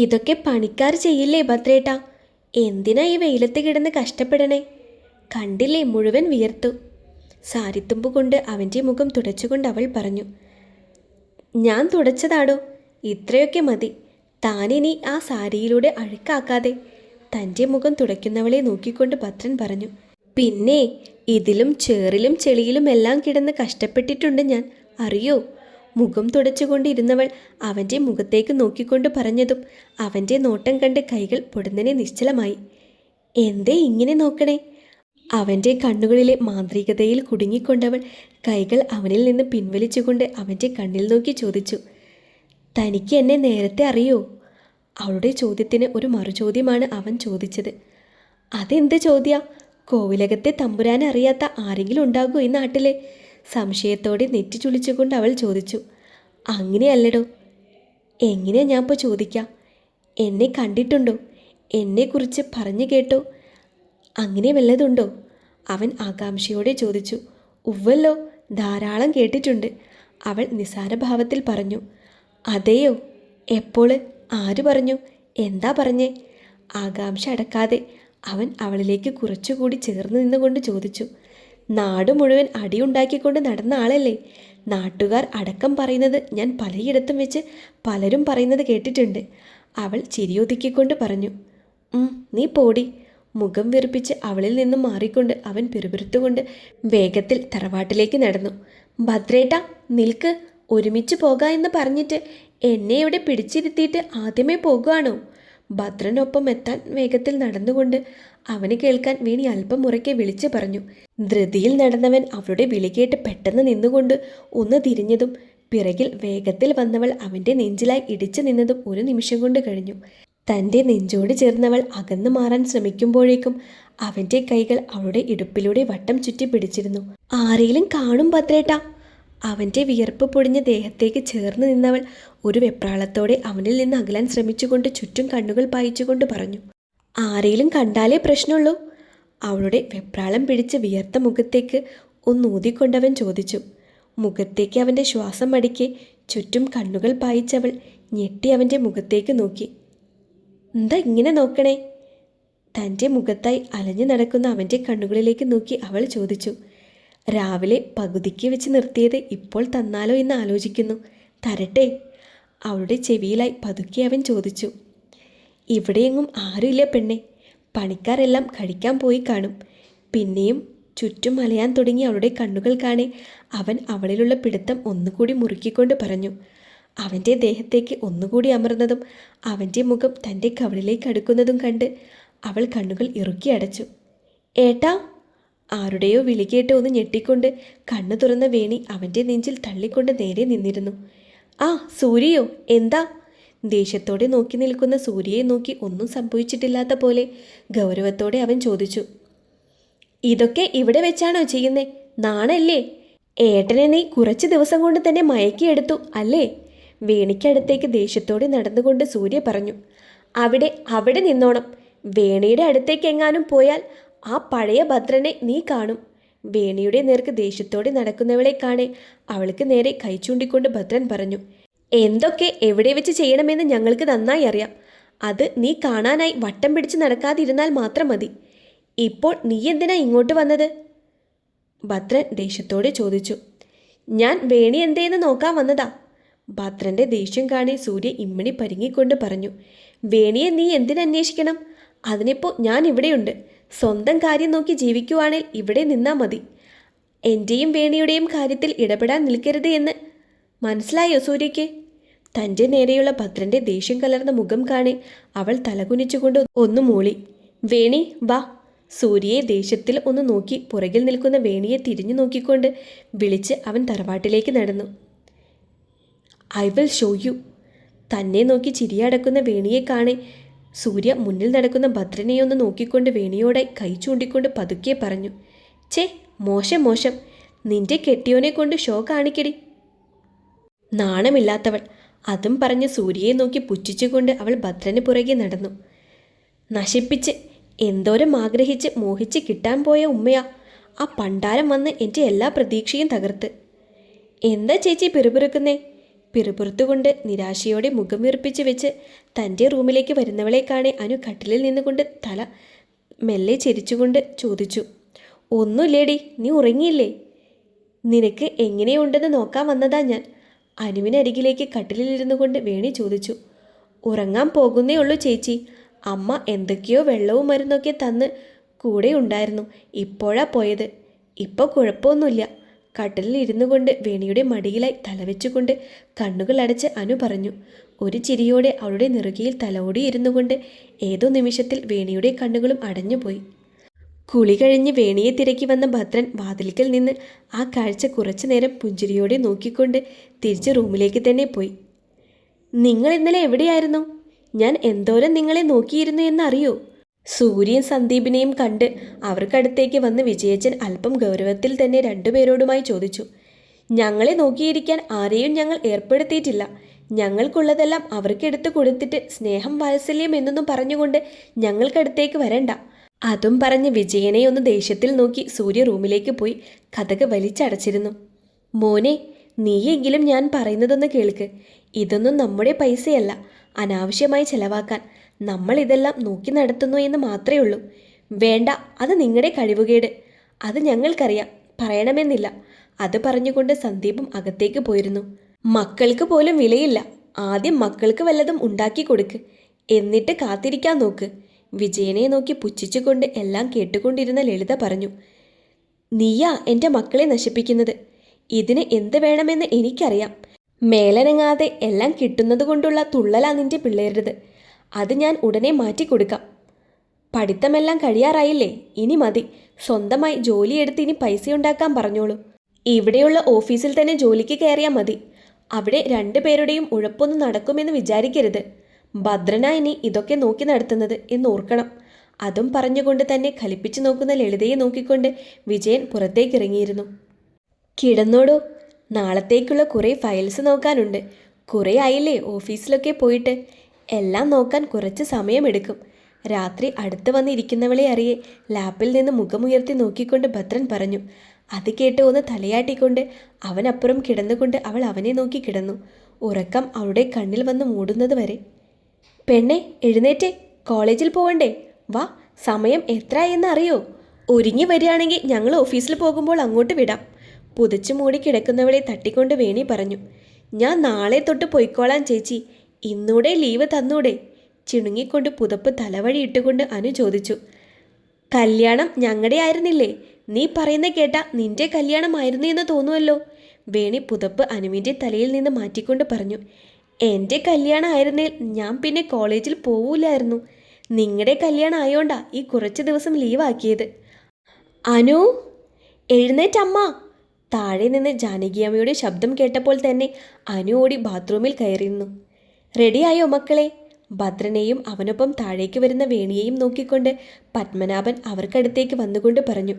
ഇതൊക്കെ പണിക്കാർ ചെയ്യില്ലേ ഭദ്രേട്ട? എന്തിനാ ഈ വെയിലത്ത് കിടന്ന് കഷ്ടപ്പെടണേ? കണ്ടില്ലേ മുഴുവൻ വിയർത്തു. സാരിത്തുമ്പ് കൊണ്ട് അവന്റെ മുഖം തുടച്ചുകൊണ്ട് അവൾ പറഞ്ഞു ഞാൻ തുടച്ചതാടോ? ഇത്രയൊക്കെ മതി. താനിനി ആ സാരിയിലൂടെ അഴുക്കാക്കാതെ. തന്റെ മുഖം തുടയ്ക്കുന്നവളെ നോക്കിക്കൊണ്ട് ഭദ്രൻ പറഞ്ഞു പിന്നെ ഇതിലും ചേറിലും ചെളിയിലും എല്ലാം കിടന്ന് കഷ്ടപ്പെട്ടിട്ടുണ്ട് ഞാൻ. അറിയോ? മുഖം തുടച്ചുകൊണ്ടിരുന്നവൾ അവന്റെ മുഖത്തേക്ക് നോക്കിക്കൊണ്ട് പറഞ്ഞതും അവന്റെ നോട്ടം കണ്ട് കൈകൾ പൊടുന്നനെ നിശ്ചലമായി. എന്തേ ഇങ്ങനെ നോക്കണേ? അവന്റെ കണ്ണുകളിലെ മാന്ത്രികതയിൽ കുടുങ്ങിക്കൊണ്ടവൾ കൈകൾ അവനിൽ നിന്ന് പിൻവലിച്ചുകൊണ്ട് അവന്റെ കണ്ണിൽ നോക്കി ചോദിച്ചു തനിക്ക് എന്നെ നേരത്തെ അറിയോ? അവളുടെ ചോദ്യത്തിന് ഒരു മറുചോദ്യമാണ് അവൻ ചോദിച്ചത്. അതെന്ത് ചോദ്യ? കോവിലകത്തെ തമ്പുരാൻ അറിയാത്ത ആരെങ്കിലും ഉണ്ടാകുമോ ഈ നാട്ടിലെ. സംശയത്തോടെ നെറ്റി ചുളിച്ചുകൊണ്ട് അവൾ ചോദിച്ചു അങ്ങനെയല്ലടോ. എങ്ങനെയാ ഞാൻ ഇപ്പോൾ ചോദിക്കാം? എന്നെ കണ്ടിട്ടുണ്ടോ? എന്നെക്കുറിച്ച് പറഞ്ഞു കേട്ടോ? അങ്ങനെ വല്ലതുണ്ടോ? അവൻ ആകാംക്ഷയോടെ ചോദിച്ചു ഉവ്വല്ലോ ധാരാളം കേട്ടിട്ടുണ്ട്. അവൾ നിസാരഭാവത്തിൽ പറഞ്ഞു അതെയോ? എപ്പോൾ? ആര് പറഞ്ഞു? എന്താ പറഞ്ഞേ? ആകാംക്ഷ അടക്കാതെ അവൻ അവളിലേക്ക് കുറച്ചുകൂടി ചേർന്ന് നിന്നുകൊണ്ട് ചോദിച്ചു നാട് മുഴുവൻ അടിയുണ്ടാക്കിക്കൊണ്ട് നടന്ന ആളല്ലേ? നാട്ടുകാർ അടക്കം പറയുന്നത് ഞാൻ പലയിടത്തും വെച്ച് പലരും പറയുന്നത് കേട്ടിട്ടുണ്ട്. അവൾ ചിരിയൊതുക്കിക്കൊണ്ട് പറഞ്ഞു നീ പോടി. മുഖം വെറുപ്പിച്ച് അവളിൽ നിന്നും മാറിക്കൊണ്ട് അവൻ പിറുപിറുത്തുകൊണ്ട് വേഗത്തിൽ തറവാട്ടിലേക്ക് നടന്നു. ഭദ്രേട്ട നിൽക്ക്. ഒരുമിച്ച് പോകാ എന്ന് പറഞ്ഞിട്ട് എന്നെ ഇവിടെ പിടിച്ചിരുത്തിയിട്ട് ആദ്യമേ പോകുകയാണോ ഭദ്രനൊപ്പം എത്താൻ വേഗത്തിൽ നടന്നുകൊണ്ട് അവന് കേൾക്കാൻ വേണി അല്പം മുറയ്ക്ക് വിളിച്ചു പറഞ്ഞു. ധൃതിയിൽ നടന്നവൻ അവളുടെ വിളി കേട്ട് പെട്ടെന്ന് നിന്നുകൊണ്ട് ഒന്ന് തിരിഞ്ഞതും പിറകിൽ വേഗത്തിൽ വന്നവൾ അവന്റെ നെഞ്ചിലായി ഇടിച്ചു നിന്നതും ഒരു നിമിഷം കൊണ്ട് കഴിഞ്ഞു. തന്റെ നെഞ്ചോട് ചേർന്നവൾ അകന്നു മാറാൻ ശ്രമിക്കുമ്പോഴേക്കും അവന്റെ കൈകൾ അവളുടെ ഇടുപ്പിലൂടെ വട്ടം ചുറ്റി പിടിച്ചിരുന്നു. ആരെങ്കിലും കാണും ഭദ്രേട്ടാ. അവന്റെ വിയർപ്പ് പൊടിഞ്ഞ ദേഹത്തേക്ക് ചേർന്ന് നിന്നവൾ ഒരു വെപ്രാളത്തോടെ അവനിൽ നിന്ന് അകലാൻ ശ്രമിച്ചുകൊണ്ട് ചുറ്റും കണ്ണുകൾ പായിച്ചുകൊണ്ട് പറഞ്ഞു ആരെയും കണ്ടാലേ പ്രശ്നമുള്ളൂ. അവളുടെ വെപ്രാളം പിടിച്ച് വിയർത്ത മുഖത്തേക്ക് ഒന്നൂതിക്കൊണ്ടവൻ ചോദിച്ചു മുഖത്തേക്ക് അവന്റെ ശ്വാസം മടിക്കെ ചുറ്റും കണ്ണുകൾ പായിച്ചവൾ ഞെട്ടി അവന്റെ മുഖത്തേക്ക് നോക്കി എന്താ ഇങ്ങനെ നോക്കണേ? തന്റെ മുഖത്തായി അലഞ്ഞു നടക്കുന്ന അവന്റെ കണ്ണുകളിലേക്ക് നോക്കി അവൾ ചോദിച്ചു രാവിലെ പകുതിക്ക് വെച്ച് നിർത്തിയത് ഇപ്പോൾ തന്നാലോ എന്ന് ആലോചിക്കുന്നു. തരട്ടെ. അവളുടെ ചെവിയിലായി പതുക്കെ അവൻ ചോദിച്ചു. ഇവിടെയെങ്ങും ആരുമില്ല പെണ്ണെ. പണിക്കാരെല്ലാം കഴിക്കാൻ പോയി കാണും. പിന്നെയും ചുറ്റും അലയാൻ തുടങ്ങി അവളുടെ കണ്ണുകൾ കാണെ അവൻ അവളിലുള്ള പിടുത്തം ഒന്നുകൂടി മുറുക്കിക്കൊണ്ട് പറഞ്ഞു. അവന്റെ ദേഹത്തേക്ക് ഒന്നുകൂടി അമർന്നതും അവന്റെ മുഖം തന്റെ കവളിലേക്ക് അടുക്കുന്നതും കണ്ട് അവൾ കണ്ണുകൾ ഇറുക്കി അടച്ചു. ഏട്ടാ ആരുടെയോ വിളി കേട്ട് ഒന്ന് ഞെട്ടിക്കൊണ്ട് കണ്ണു തുറന്ന വേണി അവന്റെ നെഞ്ചിൽ തള്ളിക്കൊണ്ട് നേരെ നിന്നിരുന്നു. ആ സൂര്യയോ എന്താ? ദേഷ്യത്തോടെ നോക്കി നിൽക്കുന്ന സൂര്യയെ നോക്കി ഒന്നും സംഭവിച്ചിട്ടില്ലാത്ത പോലെ ഗൗരവത്തോടെ അവൻ ചോദിച്ചു. ഇതൊക്കെ ഇവിടെ വെച്ചാണോ ചെയ്യുന്നേ? നാണല്ലേ? ഏട്ടനെ നീ കുറച്ച് ദിവസം കൊണ്ട് തന്നെ മയക്കിയെടുത്തു അല്ലേ? വേണിക്കടുത്തേക്ക് ദേഷ്യത്തോടെ നടന്നുകൊണ്ട് സൂര്യ പറഞ്ഞു. അവിടെ അവിടെ നിന്നോണം. വേണിയുടെ അടുത്തേക്ക് എങ്ങാനും പോയാൽ ആ പഴയ ഭദ്രനെ നീ കാണും. വേണിയുടെ നേർക്ക് ദേഷ്യത്തോടെ നടക്കുന്നവളെ കാണേ. അവൾക്ക് നേരെ കൈ ചൂണ്ടിക്കൊണ്ട് ഭദ്രൻ പറഞ്ഞു എന്തൊക്കെ എവിടെ വെച്ച് ചെയ്യണമെന്ന് ഞങ്ങൾക്ക് നന്നായി അറിയാം. അത് നീ കാണാനായി വട്ടം പിടിച്ച് നടക്കാതിരുന്നാൽ മാത്രം മതി. ഇപ്പോൾ നീ എന്തിനാ ഇങ്ങോട്ട് വന്നത്? ഭദ്രൻ ദേഷ്യത്തോടെ ചോദിച്ചു ഞാൻ വേണി എന്തേന്ന് നോക്കാൻ വന്നതാ. ഭദ്രന്റെ ദേഷ്യം കാണി സൂര്യ ഇമ്മണി പരുങ്ങിക്കൊണ്ട് പറഞ്ഞു വേണിയെ നീ എന്തിനന്വേഷിക്കണം? അതിനിപ്പോൾ ഞാൻ ഇവിടെയുണ്ട്. സ്വന്തം കാര്യം നോക്കി ജീവിക്കുവാണേൽ ഇവിടെ നിന്നാൽ മതി. എന്റെയും വേണിയുടെയും കാര്യത്തിൽ ഇടപെടാൻ നിൽക്കരുത് എന്ന്. മനസ്സിലായോ സൂര്യയ്ക്ക്? തന്റെ നേരെയുള്ള ഭദ്രന്റെ ദേഷ്യം കലർന്ന മുഖം കാണി അവൾ തലകുനിച്ചുകൊണ്ട് ഒന്ന് മൂളി. വേണി വാ. സൂര്യയെ ദേഷ്യത്തിൽ ഒന്ന് നോക്കി പുറകിൽ നിൽക്കുന്ന വേണിയെ തിരിഞ്ഞു നോക്കിക്കൊണ്ട് വിളിച്ച് അവൻ തറവാട്ടിലേക്ക് നടന്നു. I will show you. തന്നെ നോക്കി ചിരിയടക്കുന്ന വേണിയെ കാണെ സൂര്യ മുന്നിൽ നടക്കുന്ന ഭദ്രനെയൊന്ന് നോക്കിക്കൊണ്ട് വേണിയോടെ കൈ ചൂണ്ടിക്കൊണ്ട് പതുക്കെ പറഞ്ഞു ചേ മോശം മോശം. നിന്റെ കെട്ടിയോനെ കൊണ്ട് ഷോ കാണിക്കടി. നാണമില്ലാത്തവൾ അതും പറഞ്ഞ് സൂര്യയെ നോക്കി പുച്ഛിച്ചുകൊണ്ട് അവൾ ഭദ്രന് പുറകെ നടന്നു. നശിപ്പിച്ച് എന്തോരം ആഗ്രഹിച്ച് മോഹിച്ച് കിട്ടാൻ പോയ ഉമ്മയാ ആ പണ്ടാരം വന്ന് എന്റെ എല്ലാ പ്രതീക്ഷയും തകർത്ത്. എന്താ ചേച്ചി പിറുപിറുക്കുന്നേ? പിറുപുറത്തുകൊണ്ട് നിരാശയോടെ മുഖം വീർപ്പിച്ച് വെച്ച് തന്റെ റൂമിലേക്ക് വരുന്നവളെ കാണെ അനു കട്ടിലിൽ നിന്നുകൊണ്ട് തല മെല്ലെ ചിരിച്ചുകൊണ്ട് ചോദിച്ചു ഒന്നുമില്ലേടി നീ ഉറങ്ങിയില്ലേ? നിനക്ക് എങ്ങനെയുണ്ടെന്ന് നോക്കാൻ വന്നതാ ഞാൻ. അനുവിനരികിലേക്ക് കട്ടിലിലിരുന്നു കൊണ്ട് വേണി ചോദിച്ചു ഉറങ്ങാൻ പോകുന്നേ ഉള്ളൂ ചേച്ചി. അമ്മ എന്തൊക്കെയോ വെള്ളവും മരുന്നൊക്കെ തന്ന് കൂടെ ഉണ്ടായിരുന്നു. ഇപ്പോഴാ പോയത്. ഇപ്പോൾ കുഴപ്പമൊന്നുമില്ല. കട്ടിലിൽ ഇരുന്നു കൊണ്ട് വേണിയുടെ മടിയിലായി തലവെച്ചുകൊണ്ട് കണ്ണുകൾ അടച്ച് അനു പറഞ്ഞു ഒരു ചിരിയോടെ അവളുടെ നെറുകയിൽ തലോടി ഇരുന്നു കൊണ്ട് ഏതോ നിമിഷത്തിൽ വേണിയുടെ കണ്ണുകളും അടഞ്ഞുപോയി. കുളി കഴിഞ്ഞ് വേണിയെ തിരക്കി വന്ന ഭദ്രൻ വാതിലിക്കൽ നിന്ന് ആ കാഴ്ച കുറച്ചു നേരം പുഞ്ചിരിയോടെ നോക്കിക്കൊണ്ട് തിരിച്ച് റൂമിലേക്ക് തന്നെ പോയി. നിങ്ങൾ ഇന്നലെ എവിടെയായിരുന്നു? ഞാൻ എന്തോരം നിങ്ങളെ നോക്കിയിരുന്നു എന്നറിയോ? സൂര്യൻ സന്ദീപിനെയും കണ്ട് അവർക്കടുത്തേക്ക് വന്ന് വിജയച്ചൻ അല്പം ഗൗരവത്തിൽ തന്നെ രണ്ടുപേരോടുമായി ചോദിച്ചു ഞങ്ങളെ നോക്കിയിരിക്കാൻ ആരെയും ഞങ്ങൾ ഏർപ്പെടുത്തിയിട്ടില്ല. ഞങ്ങൾക്കുള്ളതെല്ലാം അവർക്കെടുത്ത് കൊടുത്തിട്ട് സ്നേഹം വാത്സല്യം എന്നൊന്നും പറഞ്ഞുകൊണ്ട് ഞങ്ങൾക്കടുത്തേക്ക് വരണ്ട അതും പറഞ്ഞ് വിജയനെ ഒന്ന് ദേഷ്യത്തിൽ നോക്കി സൂര്യ റൂമിലേക്ക് പോയി കഥക് വലിച്ചടച്ചിരുന്നു. മോനെ നീയെങ്കിലും ഞാൻ പറയുന്നതൊന്ന് കേൾക്ക്. ഇതൊന്നും നമ്മുടെ പൈസയല്ല. അനാവശ്യമായി ചെലവാക്കാൻ. നമ്മൾ ഇതെല്ലാം നോക്കി നടത്തുന്നു എന്ന് മാത്രമേ ഉള്ളൂ. വേണ്ട അത് നിങ്ങളുടെ കഴിവുകേട്. അത് ഞങ്ങൾക്കറിയാം. പറയണമെന്നില്ല. അത് പറഞ്ഞുകൊണ്ട് സന്ദീപും അകത്തേക്ക് പോയിരുന്നു. മക്കൾക്ക് പോലും വിലയില്ല. ആദ്യം മക്കൾക്ക് വല്ലതും ഉണ്ടാക്കി കൊടുക്ക്. എന്നിട്ട് കാത്തിരിക്കാൻ നോക്ക്. വിജയനെ നോക്കി പുച്ഛിച്ചുകൊണ്ട് എല്ലാം കേട്ടുകൊണ്ടിരുന്ന ലളിത പറഞ്ഞു നീയാ എന്റെ മക്കളെ നശിപ്പിക്കുന്നത്. ഇതിന് എന്ത് വേണമെന്ന് എനിക്കറിയാം. മേലനങ്ങാതെ എല്ലാം കിട്ടുന്നത് കൊണ്ടുള്ള തുള്ളലാ നിന്റെ പിള്ളേരുടേത്. അത് ഞാൻ ഉടനെ മാറ്റിക്കൊടുക്കാം പഠിത്തമെല്ലാം കഴിയാറായില്ലേ? ഇനി മതി. സ്വന്തമായി ജോലിയെടുത്ത് ഇനി പൈസയുണ്ടാക്കാൻ പറഞ്ഞോളൂ. ഇവിടെയുള്ള ഓഫീസിൽ തന്നെ ജോലിക്ക് കയറിയാൽ മതി. അവിടെ രണ്ടുപേരുടെയും ഉഴപ്പൊന്നും നടക്കുമെന്ന് വിചാരിക്കരുത്. ഭദ്രന ഇനി ഇതൊക്കെ നോക്കി നടത്തുന്നത് എന്ന് ഓർക്കണം. അതും പറഞ്ഞുകൊണ്ട് തന്നെ കലിപ്പിച്ചു നോക്കുന്ന ലളിതയെ നോക്കിക്കൊണ്ട് വിജയൻ പുറത്തേക്കിറങ്ങിയിരുന്നു. കിടന്നോടോ? നാളത്തേക്കുള്ള കുറേ ഫയൽസ് നോക്കാനുണ്ട്. കുറേ ആയില്ലേ ഓഫീസിലൊക്കെ പോയിട്ട്? എല്ലാം നോക്കാൻ കുറച്ച് സമയമെടുക്കും. രാത്രി അടുത്ത് വന്നിരിക്കുന്നവളെ അറിയെ ലാപ്പിൽ നിന്ന് മുഖമുയർത്തി നോക്കിക്കൊണ്ട് ഭദ്രൻ പറഞ്ഞു അത് കേട്ട് ഒന്ന് തലയാട്ടിക്കൊണ്ട് അവനപ്പുറം കിടന്നുകൊണ്ട് അവൾ അവനെ നോക്കി കിടന്നു. ഉറക്കം അവളുടെ കണ്ണിൽ വന്ന് മൂടുന്നത് വരെ. പെണ്ണെ എഴുന്നേറ്റേ. കോളേജിൽ പോവണ്ടേ? വാ സമയം എത്ര അറിയോ? ഒരുങ്ങി വരികയാണെങ്കിൽ ഞങ്ങൾ ഓഫീസിൽ പോകുമ്പോൾ അങ്ങോട്ട് വിടാം. പുതച്ചു മൂടി കിടക്കുന്നവളെ തട്ടിക്കൊണ്ട് വേണി പറഞ്ഞു ഞാൻ നാളെ തൊട്ട് പൊയ്ക്കോളാം ചേച്ചി. ഇന്നൂടെ ലീവ് തന്നൂടെ. ചിണുങ്ങിക്കൊണ്ട് പുതപ്പ് തലവഴി ഇട്ടുകൊണ്ട് അനു ചോദിച്ചു. കല്യാണം ഞങ്ങളുടെ ആയിരുന്നില്ലേ? നീ പറയുന്ന കേട്ട നിന്റെ കല്യാണമായിരുന്നു എന്ന് തോന്നുമല്ലോ വേണി പുതപ്പ് അനുവിന്റെ തലയിൽ നിന്ന് മാറ്റിക്കൊണ്ട് പറഞ്ഞു. എന്റെ കല്യാണം ആയിരുന്നേൽ ഞാൻ പിന്നെ കോളേജിൽ പോവില്ലായിരുന്നു നിങ്ങളുടെ കല്യാണം ആയോണ്ടാ ഈ കുറച്ച് ദിവസം ലീവാക്കിയത്. അനു? എഴുന്നേറ്റമ്മ താഴെ നിന്ന് ജാനകിയമ്മയുടെ ശബ്ദം കേട്ടപ്പോൾ തന്നെ അനു ഓടി ബാത്റൂമിൽ കയറിയിരുന്നു റെഡിയായോ മക്കളെ? ഭദ്രനെയും അവനൊപ്പം താഴേക്ക് വരുന്ന വേണിയെയും നോക്കിക്കൊണ്ട് പത്മനാഭൻ അവർക്കടുത്തേക്ക് വന്നുകൊണ്ട് പറഞ്ഞു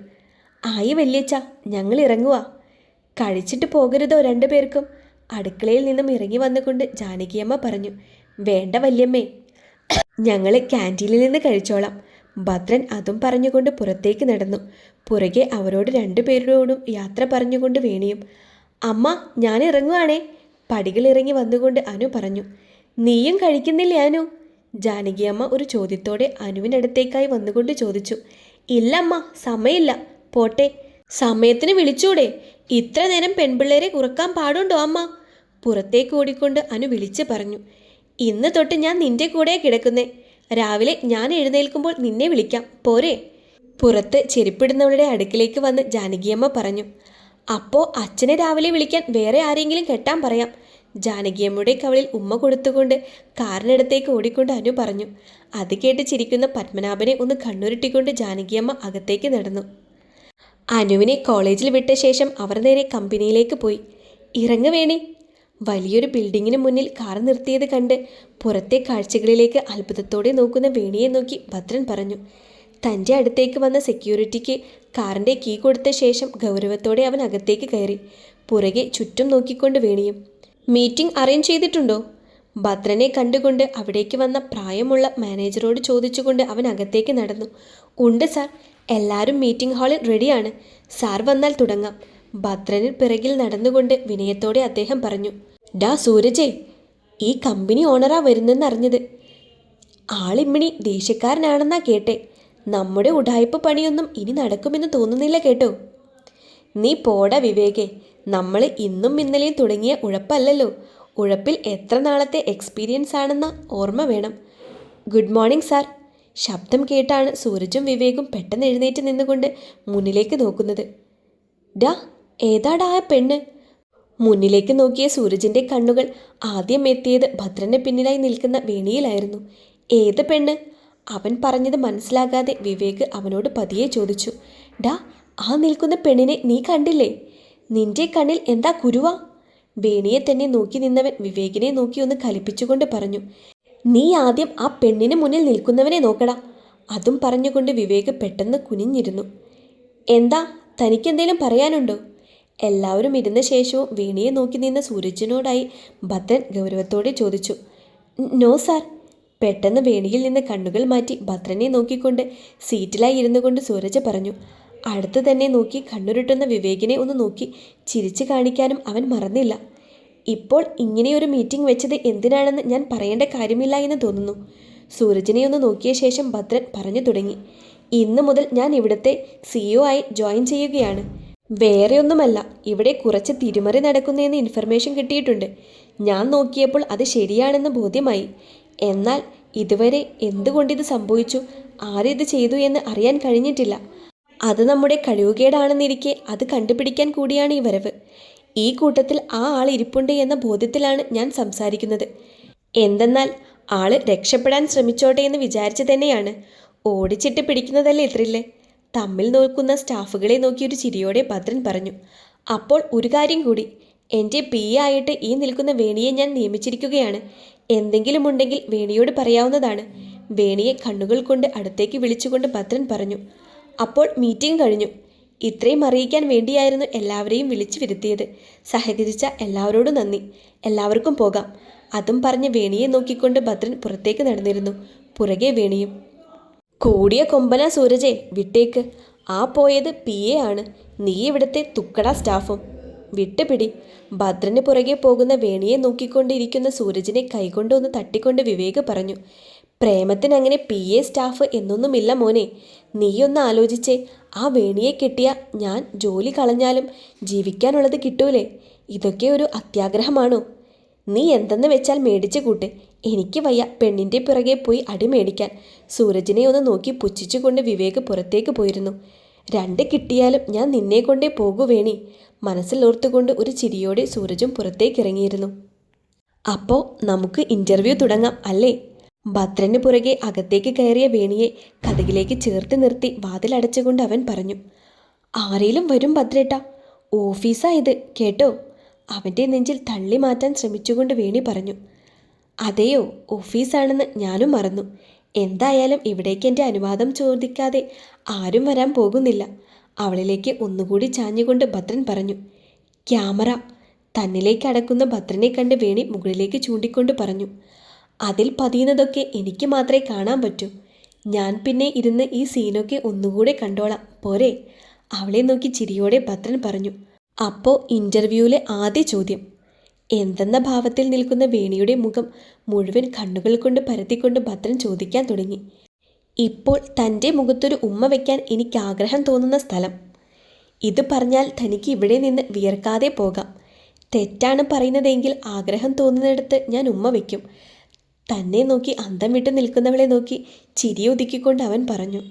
ആയി വല്യച്ച ഞങ്ങൾ ഇറങ്ങുക കഴിച്ചിട്ട് പോകരുതോ രണ്ടുപേർക്കും അടുക്കളയിൽ നിന്നും ഇറങ്ങി വന്നുകൊണ്ട് ജാനകിയമ്മ പറഞ്ഞു വേണ്ട വല്യമ്മേ ഞങ്ങൾ ക്യാന്റീനിൽ നിന്ന് കഴിച്ചോളാം. ഭദ്രൻ അതും പറഞ്ഞുകൊണ്ട് പുറത്തേക്ക് നടന്നു. പുറകെ അവരോട് രണ്ടുപേരോടും യാത്ര പറഞ്ഞുകൊണ്ട് വേണിയും അമ്മ ഞാൻ ഇറങ്ങുവാണേ. പടികൾ ഇറങ്ങി വന്നുകൊണ്ട് അനു പറഞ്ഞു നീയും കഴിക്കുന്നില്ലേ അനു? ജാനകിയമ്മ ഒരു ചോദ്യത്തോടെ അനുവിനടുത്തേക്കായി വന്നുകൊണ്ട് ചോദിച്ചു. ഇല്ലമ്മ സമയമില്ല. പോട്ടെ. സമയത്തിന് വിളിച്ചൂടെ. ഇത്ര നേരം പെൺപിള്ളേരെ കുറയ്ക്കാൻ പാടുണ്ടോ അമ്മ? പുറത്തേക്ക് ഓടിക്കൊണ്ട് അനു വിളിച്ച് പറഞ്ഞു. ഇന്ന് തൊട്ട് ഞാൻ നിന്റെ കൂടെ കിടക്കുന്നേ. രാവിലെ ഞാൻ എഴുന്നേൽക്കുമ്പോൾ നിന്നെ വിളിക്കാം. പോരെ. പുറത്ത് ചെരുപ്പിടുന്നവളുടെ അടുക്കിലേക്ക് വന്ന് ജാനകിയമ്മ പറഞ്ഞു. അപ്പോൾ അച്ഛനെ രാവിലെ വിളിക്കാൻ വേറെ ആരെങ്കിലും കെട്ടാൻ പറയാം. ജാനകിയമ്മയുടെ കവളിൽ ഉമ്മ കൊടുത്തുകൊണ്ട് കാറിനടുത്തേക്ക് ഓടിക്കൊണ്ട് അനു പറഞ്ഞു. അത് കേട്ട് ചിരിക്കുന്ന പത്മനാഭനെ ഒന്ന് കണ്ണുരുട്ടിക്കൊണ്ട് ജാനകിയമ്മ അകത്തേക്ക് നടന്നു. അനുവിനെ കോളേജിൽ വിട്ട ശേഷം അവർ നേരെ കമ്പനിയിലേക്ക് പോയി. ഇറങ്ങുവേണേ വലിയൊരു ബിൽഡിങ്ങിന് മുന്നിൽ കാർ നിർത്തിയത് കണ്ട് പുറത്തെ കാഴ്ചകളിലേക്ക് അത്ഭുതത്തോടെ നോക്കുന്ന വേണിയെ നോക്കി ഭദ്രൻ പറഞ്ഞു. തന്റെ അടുത്തേക്ക് വന്ന സെക്യൂരിറ്റിക്ക് കാറിന്റെ കീ കൊടുത്ത ശേഷം ഗൗരവത്തോടെ അവൻ അകത്തേക്ക് കയറി. പുറകെ ചുറ്റും നോക്കിക്കൊണ്ട് വേണിയും. മീറ്റിംഗ് അറേഞ്ച് ചെയ്തിട്ടുണ്ടോ? ഭദ്രനെ കണ്ടുകൊണ്ട് അവിടേക്ക് വന്ന പ്രായമുള്ള മാനേജറോട് ചോദിച്ചുകൊണ്ട് അവൻ അകത്തേക്ക് നടന്നു. ഉണ്ട് സാർ എല്ലാവരും മീറ്റിംഗ് ഹാളിൽ റെഡിയാണ്. സാർ വന്നാൽ തുടങ്ങാം. ഭദ്രനിൽ പിറകിൽ നടന്നുകൊണ്ട് വിനയത്തോടെ അദ്ദേഹം പറഞ്ഞു ഡാ സൂരജേ ഈ കമ്പനി ഓണറാ വരുന്നെന്ന് അറിഞ്ഞത്. ആളിമ്മിണി ദേഷ്യക്കാരനാണെന്നാ കേട്ടെ. നമ്മുടെ ഉടായ്പ പണിയൊന്നും ഇനി നടക്കുമെന്ന് തോന്നുന്നില്ല കേട്ടോ. നീ പോടാ വിവേകെ. നമ്മൾ ഇന്നും ഇന്നലെയും തുടങ്ങിയ ഉഴപ്പല്ലല്ലോ. ഉഴപ്പിൽ എത്ര നാളത്തെ എക്സ്പീരിയൻസ് ആണെന്ന ഓർമ്മ വേണം. ഗുഡ് മോർണിംഗ് സാർ ശബ്ദം കേട്ടാണ് സൂരജും വിവേകും പെട്ടെന്ന് എഴുന്നേറ്റ് നിന്നുകൊണ്ട് മുന്നിലേക്ക് നോക്കുന്നത്. ഡാ ഏതാടാ ആ പെണ്ണ്? മുന്നിലേക്ക് നോക്കിയ സൂരജിന്റെ കണ്ണുകൾ ആദ്യം എത്തിയത് ഭദ്രന് പിന്നിലായി നിൽക്കുന്ന വേണിയിലായിരുന്നു. ഏത് പെണ്ണ്? അവൻ പറഞ്ഞത് മനസ്സിലാകാതെ വിവേക് അവനോട് പതിയെ ചോദിച്ചു. ഡാ ആ നിൽക്കുന്ന പെണ്ണിനെ നീ കണ്ടില്ലേ? നിന്റെ കണ്ണിൽ എന്താ കുരുവാ? വേണിയെ തന്നെ നോക്കി നിന്നവൻ വിവേകിനെ നോക്കി ഒന്ന് കലിപ്പിച്ചുകൊണ്ട് പറഞ്ഞു നീ ആദ്യം ആ പെണ്ണിന് മുന്നിൽ നിൽക്കുന്നവനെ നോക്കടാ. അതും പറഞ്ഞുകൊണ്ട് വിവേക് പെട്ടെന്ന് കുനിഞ്ഞിരുന്നു. എന്താ? തനിക്കെന്തേലും പറയാനുണ്ടോ? എല്ലാവരും ഇരുന്ന ശേഷവും വീണിയെ നോക്കി നിന്ന സൂരജിനോടായി ഭദ്രൻ ഗൗരവത്തോടെ ചോദിച്ചു നോ സാർ. പെട്ടെന്ന് വേണിയിൽ നിന്ന് കണ്ണുകൾ മാറ്റി ഭദ്രനെ നോക്കിക്കൊണ്ട് സീറ്റിലായി ഇരുന്നു കൊണ്ട് സൂരജ് പറഞ്ഞു അടുത്ത് തന്നെ നോക്കി കണ്ണുരുട്ടുന്ന വിവേകിനെ ഒന്ന് നോക്കി ചിരിച്ചു കാണിക്കാനും അവൻ മറന്നില്ല. ഇപ്പോൾ ഇങ്ങനെയൊരു മീറ്റിംഗ് വെച്ചത് എന്തിനാണെന്ന് ഞാൻ പറയേണ്ട കാര്യമില്ല എന്ന് തോന്നുന്നു. സൂരജിനെ ഒന്ന് നോക്കിയ ശേഷം ഭദ്രൻ പറഞ്ഞു തുടങ്ങി. ഇന്ന് മുതൽ ഞാൻ ഇവിടുത്തെ സിഇഒ ആയി ജോയിൻ ചെയ്യുകയാണ്. വേറെയൊന്നുമല്ല ഇവിടെ കുറച്ച് തിരിമറി നടക്കുന്നതെന്ന് ഇൻഫർമേഷൻ കിട്ടിയിട്ടുണ്ട്. ഞാൻ നോക്കിയപ്പോൾ അത് ശരിയാണെന്ന് ബോധ്യമായി. എന്നാൽ ഇതുവരെ എന്തുകൊണ്ടിത് സംഭവിച്ചു? ആരിത് ചെയ്തു എന്ന് അറിയാൻ കഴിഞ്ഞിട്ടില്ല. അത് നമ്മുടെ കഴിവുകേടാണെന്നിരിക്കെ അത് കണ്ടുപിടിക്കാൻ കൂടിയാണ് ഈ വരവ്. ഈ കൂട്ടത്തിൽ ആ ആൾ ഇരിപ്പുണ്ട് എന്ന ബോധ്യത്തിലാണ് ഞാൻ സംസാരിക്കുന്നത്. എന്തെന്നാൽ ആൾ രക്ഷപ്പെടാൻ ശ്രമിച്ചോട്ടെ എന്ന് വിചാരിച്ചു തന്നെയാണ്. ഓടിച്ചിട്ട് പിടിക്കുന്നതല്ലേ ഇത്രയില്ലേ തമ്മിൽ നോക്കുന്ന സ്റ്റാഫുകളെ നോക്കി ഒരു ചിരിയോടെ ഭദ്രൻ പറഞ്ഞു. അപ്പോൾ ഒരു കാര്യം കൂടി. എന്റെ പി ആയിട്ട് ഈ നിൽക്കുന്ന വേണിയെ ഞാൻ നിയമിച്ചിരിക്കുകയാണ്. എന്തെങ്കിലും ഉണ്ടെങ്കിൽ വേണിയോട് പറയാവുന്നതാണ്. വേണിയെ കണ്ണുകൾ കൊണ്ട് അടുത്തേക്ക് വിളിച്ചുകൊണ്ട് ഭദ്രൻ പറഞ്ഞു. അപ്പോൾ മീറ്റിംഗ് കഴിഞ്ഞു. ഇത്രയും അറിയിക്കാൻ വേണ്ടിയായിരുന്നു എല്ലാവരെയും വിളിച്ചു വരുത്തിയത്. സഹകരിച്ച എല്ലാവരോടും നന്ദി. എല്ലാവർക്കും പോകാം. അതും പറഞ്ഞ് വേണിയെ നോക്കിക്കൊണ്ട് ഭദ്രൻ പുറത്തേക്ക് നടന്നിരുന്നു. പുറകെ വേണിയും. കൂടിയ കൊമ്പന സൂരജെ വിട്ടേക്ക്. ആ പോയത് പി എ ആണ്. നീ ഇവിടുത്തെ തുക്കട സ്റ്റാഫും. വിട്ടുപിടി. ഭദ്രന് പുറകെ പോകുന്ന വേണിയെ നോക്കിക്കൊണ്ടിരിക്കുന്ന സൂരജിനെ കൈകൊണ്ടൊന്ന് തട്ടിക്കൊണ്ട് വിവേക് പറഞ്ഞു. പ്രേമത്തിന് അങ്ങനെ പി എ സ്റ്റാഫ് എന്നൊന്നുമില്ല മോനെ. നീയൊന്ന് ആലോചിച്ചേ. ആ വേണിയെ കിട്ടിയ ഞാൻ ജോലി കളഞ്ഞാലും ജീവിക്കാനുള്ളത് കിട്ടൂലേ. ഇതൊക്കെ ഒരു അത്യാഗ്രഹമാണോ? നീ എന്തെന്ന് വെച്ചാൽ മേടിച്ചു കൂട്ട്. എനിക്ക് വയ്യ പെണ്ണിന്റെ പിറകെ പോയി അടി മേടിക്കാൻ. സൂരജിനെ ഒന്ന് നോക്കി പുച്ഛിച്ചുകൊണ്ട് വിവേക് പുറത്തേക്ക് പോയിരുന്നു. രണ്ട് കിട്ടിയാലും ഞാൻ നിന്നെ കൊണ്ടേ പോകുവേണി മനസ്സിലോർത്തുകൊണ്ട് ഒരു ചിരിയോടെ സൂരജും പുറത്തേക്കിറങ്ങിയിരുന്നു അപ്പോൾ നമുക്ക് ഇന്റർവ്യൂ തുടങ്ങാം അല്ലേ? ഭദ്രന് പുറകെ അകത്തേക്ക് കയറിയ വേണിയെ കഥകിലേക്ക് ചേർത്ത് നിർത്തി വാതിലടച്ചുകൊണ്ട് അവൻ പറഞ്ഞു ആരേലും വരും ഭദ്രേട്ട. ഓഫീസാ ഇത് കേട്ടോ. അവന്റെ നെഞ്ചിൽ തള്ളി മാറ്റാൻ ശ്രമിച്ചുകൊണ്ട് വേണി പറഞ്ഞു അതെയോ ഓഫീസാണെന്ന് ഞാനും മറന്നു. എന്തായാലും ഇവിടേക്ക് എന്റെ അനുവാദം ചോദിക്കാതെ ആരും വരാൻ പോകുന്നില്ല. അവളിലേക്ക് ഒന്നുകൂടി ചാഞ്ഞുകൊണ്ട് ഭദ്രൻ പറഞ്ഞു ക്യാമറ. തന്നിലേക്ക് അടക്കുന്ന ഭദ്രനെ കണ്ട് വേണി മുകളിലേക്ക് ചൂണ്ടിക്കൊണ്ട് പറഞ്ഞു അതിൽ പതിയുന്നതൊക്കെ എനിക്ക് മാത്രമേ കാണാൻ പറ്റൂ. ഞാൻ പിന്നെ ഇരുന്ന് ഈ സീനൊക്കെ ഒന്നുകൂടെ കണ്ടോളാം. പോരെ. അവളെ നോക്കി ചിരിയോടെ ഭദ്രൻ പറഞ്ഞു. അപ്പോൾ ഇന്റർവ്യൂവിലെ ആദ്യ ചോദ്യം. എന്തെന്ന ഭാവത്തിൽ നിൽക്കുന്ന വേണിയുടെ മുഖം മുഴുവൻ കണ്ണുകൾ കൊണ്ട് പരത്തിക്കൊണ്ട് ഭദ്രൻ ചോദിക്കാൻ തുടങ്ങി. ഇപ്പോൾ തന്റെ മുഖത്തൊരു ഉമ്മ വയ്ക്കാൻ എനിക്ക് ആഗ്രഹം തോന്നുന്ന സ്ഥലം. ഇത് പറഞ്ഞാൽ തനിക്ക് ഇവിടെ നിന്ന് വിയർക്കാതെ പോകാം. തെറ്റാണ് പറയുന്നതെങ്കിൽ ആഗ്രഹം തോന്നുന്നിടത്ത് ഞാൻ ഉമ്മ വയ്ക്കും തന്നെ നോക്കി അന്തം വിട്ട് നിൽക്കുന്നവളെ നോക്കി ചിരിയൊതുക്കിക്കൊണ്ട് അവൻ പറഞ്ഞു